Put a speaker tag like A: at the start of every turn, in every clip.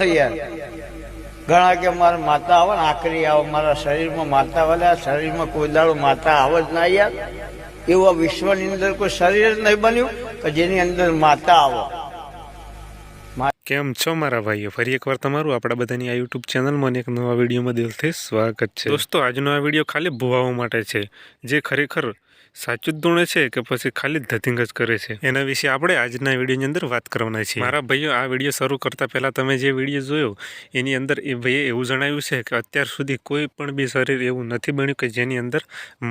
A: યાર ઘણા કે મારા માતા આવે ને આકરી આવે મારા શરીરમાં માતા વાલે શરીરમાં કોઈ દાડો માતા આવે જ ના યાર. એવું વિશ્વની અંદર કોઈ શરીર જ નહીં બન્યું કે જેની અંદર માતા આવે.
B: કેમ છો મારા ભાઈઓ? ફરી એકવાર તમારું આપણા બધાની આ યુટ્યુબ ચેનલમાં એક નવા વિડીયોમાં દિલથી સ્વાગત છે. દોસ્તો આજનો આ વીડિયો ખાલી ભુવાઓ માટે છે જે ખરેખર સાચું જ દોણે છે કે પછી ખાલી ધતિંગ જ કરે છે? એના વિશે આપણે આજના વિડીયોની અંદર વાત કરવાના છીએ. મારા ભાઈઓ, આ વીડિયો શરૂ કરતા પહેલાં તમે જે વીડિયો જોયો, એની અંદર એ ભાઈએ એવું જણાવ્યું છે કે અત્યાર સુધી કોઈ પણ બી શરીર એવું નથી બન્યું કે જેની અંદર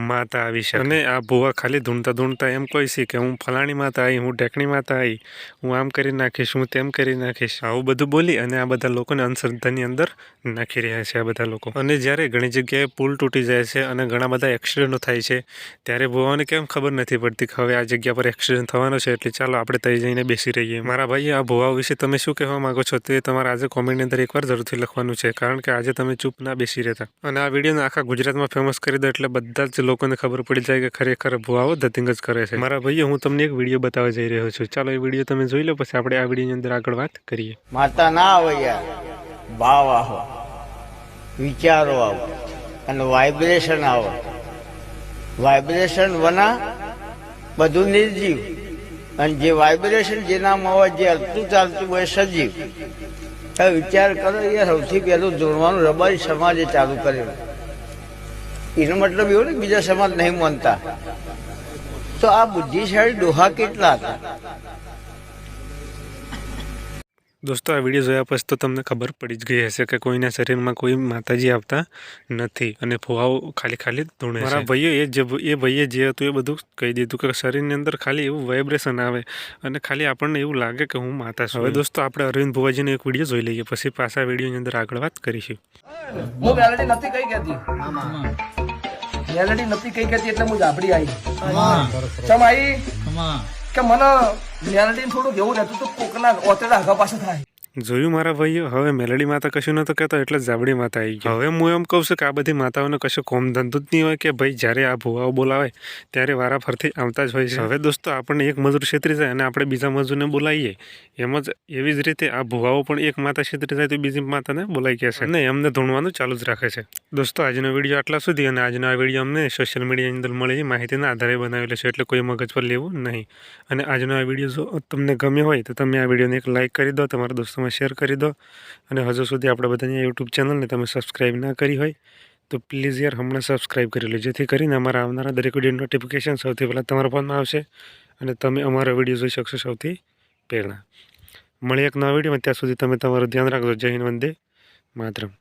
B: માતા આવી છે અને આ ભૂવા ખાલી ધૂણતા ધૂણતા એમ કહે છે કે હું ફલાણી માતા આવી હું ટેકણી માતા આવી હું આમ કરી નાખીશ, હું તેમ કરી નાખીશ. આવું બધું બોલી અને આ બધા લોકોને અંધશ્રદ્ધાની અંદર નાખી રહ્યા છે આ બધા લોકો. અને જ્યારે ઘણી જગ્યાએ પુલ તૂટી જાય છે અને ઘણા બધા એક્સિડન્ટો થાય છે, ત્યારે ભુવાઓને કેમ ખબર નથી પડતી કે હવે આ જગ્યા પર એક્સિડન્ટ થવાનો છે, એટલે ચાલો આપણે તઈ જઈને બેસી રહીએ. મારા ભાઈ આ ભુવાઓ વિશે તમે શું કહેવા માંગો છો તે તમારે આજે કોમેન્ટની અંદર એકવાર જરૂરથી લખવાનું છે, કારણ કે આજે તમે ચૂપ ના બેસી રહેતા. અને આ વિડીયોને આખા ગુજરાતમાં ફેમસ કરી દો એટલે બધા જ લોકોને ખબર પડી જાય કે ખરેખર ભુવાઓ ધતિંગ જ કરે છે. મારા ભાઈઓ હું તમને એક વીડિયો બતાવવા જઈ રહ્યો છું. ચાલો એ વીડિયો તમે જોઈ લો, પછી આપણે આ વિડીયોની અંદર આગળ વાત કરીએ.
A: માતા ના આવે ભાવ આવો વિચારો આવો. અને વાઇબ્રેશન આવો. વાઇબ્રેશન વના બધું નિર્જીવ. અને જે વાઇબ્રેશન જેનામાં હોય જે હલતું ચાલતું હોય સજીવ. તો વિચાર કરો એ સૌથી પહેલું જોડવાનું રબારી સમાજે ચાલુ કરેલું. એનો મતલબ એવો ને બીજા સમાજ નહીં માનતા. તો આ બુદ્ધિશાળી ડોહા કેટલા હતા?
B: દોસ્તો આ વીડિયો જોયા પછી તો તમને ખબર પડી જ ગઈ હશે કે કોઈના શરીરમાં કોઈ માતાજી આવતા નથી અને ફુવાઓ ખાલી ખાલી ધૂણે મારા ભાઈએ એ જે એ ભાઈએ જે હતું એ બધું કહી દીધું કે શરીરની અંદર ખાલી એવું વાઇબ્રેશન આવે અને ખાલી આપણને એવું લાગે કે હું માતા છું. હવે દોસ્તો આપણે અરવિંદ ભુવાજીનો એક વીડિયો જોઈ લઈએ પછી પાછા વિડીયોની અંદર આગળ વાત કરીશું.
C: હું મેલેડી નથી કઈ કહેતી. મેલેડી નથી કઈ કહેતી એટલે હું જાબડી આવી. ચમ આવી? કે મને રિયાલિટી થોડુંક એવું રહેતું હતું કોકના ઓતેડા આગા પાછળ થાય.
B: જોયું મારા ભાઈઓ હવે મેલડી માતા કશું નતો કહેતો એટલે જાબડી માતા આવી ગઈ. હવે હું એમ કહું છું કે આ બધી માતાઓને કશું કોમ ધંધો જ નહીં હોય કે ભાઈ જ્યારે આ ભુવાઓ બોલાવે ત્યારે વારા ફરથી આવતા જ હોય છે. હવે દોસ્તો, આપણને એક મજૂર છેતરી જાય અને આપણે બીજા મજૂરને બોલાવીએ. એમ જ એવી જ રીતે આ ભુવાઓ પણ એક માતા છેતરી જાય તો બીજી માતાને બોલાઈ ગયા છે અને એમને ધૂણવાનું ચાલુ જ રાખે છે. દોસ્તો, આજનો વીડિયો આટલા સુધી અને આજનો આ વીડિયો અમને સોશિયલ મીડિયાની અંદર મળેલી માહિતીના આધારે બનાવેલો છે એટલે કોઈ મગજ પર લેવું નહીં. અને આજનો આ વીડિયો જો તમને ગમ્યો હોય તો તમે આ વિડીયોને એક લાઇક કરી દો, તમારા દોસ્તોમાં શેર કરી દો. અને હજુ સુધી આપણે બધાની યુટ્યુબ ચેનલને તમે સબસ્ક્રાઈબ ના કરી હોય, તો પ્લીઝ યાર હમણાં સબસ્ક્રાઈબ કરી લો જેથી કરીને અમારા આવનારા દરેક વીડિયો નોટિફિકેશન સૌથી પહેલાં તમારા ફોનમાં આવશે અને તમે અમારા વીડિયો જોઈ શકશો સૌથી પહેલાં. મળી એક નવા વિડીયોમાં ત્યાં સુધી તમે તમારું ધ્યાન રાખજો. જય હિન્દ વંદે માતરમ.